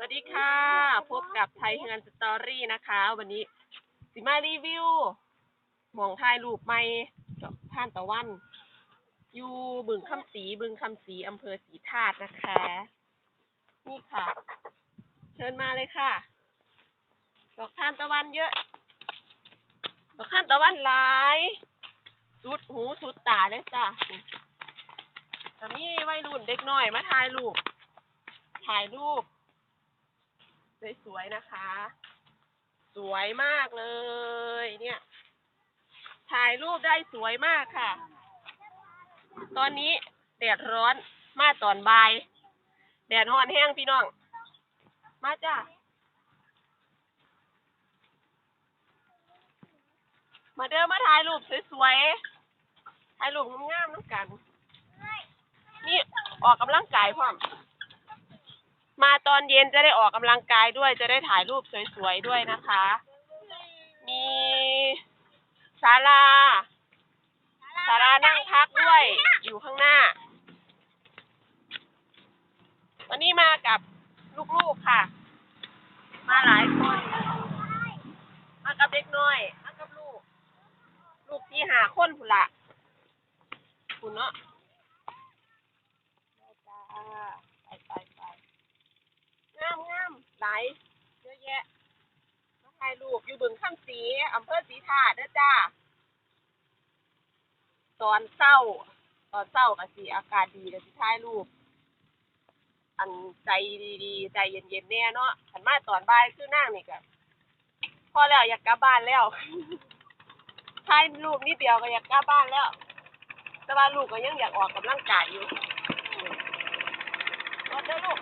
สวัสดีค่ะ พบกับไทยเฮือนสตอรี่นะคะ วันนี้สิมารีวิวหมองถ่ายรูปไม่ท่านตะวัน อยู่บึงคำศรีบึงคำศรีอำเภอศรีธาตุนะคะ นี่ค่ะ เชิญมาเลยค่ะ ดอกท่านตะวันเยอะ ดอกท่านตะวันหลายสุดหูสุดตาเลยจ้ะแต่มีวัยรุ่นเด็กน้อยมาถ่ายรูปถ่ายรูป สวยๆนะคะ สวยมากเลย เนี่ย ถ่ายรูปได้สวยมากค่ะ ตอนนี้แดดร้อนมาตอนบ่าย แดดร้อนแห้งพี่น้อง มาจ้ามาเดินมาถ่ายรูปสวยๆ ถ่ายรูปงามๆน้ำกัน นี่ออกกำลังกายพร้อม มาตอนเย็นจะได้ออกกำลังกายด้วย จะได้ถ่ายรูปสวยๆด้วยนะคะ มีศาลาศาลานั่งพักด้วย อยู่ข้างหน้า วันนี้มากับลูกๆค่ะ มาหลายคน มากับเด็กน้อย มากับลูก ลูกที่หาคนผุนละคุณเนาะไปจ้าไปไปไป งามงายเยอะแยะมาถ่ายรูปอยู่บึงข้ามสีอำเภอสีธาตุเด้อจ้าตอนเศร้า ตอนเศร้าก็สีอากาศดีก็สิถ่ายรูปอันใจดีๆ ใจเย็นๆแน่เนาะขันมาตอนบ่ายคือนั่งนี่ก็พอแล้วอยากกลับบ้านแล้วถ่ายรูปนิดเดียวก็อยากกลับบ้านแล้ว แต่ว่าลูกก็ยังอยากออกกำลังกายอยู่รถเด้อลูก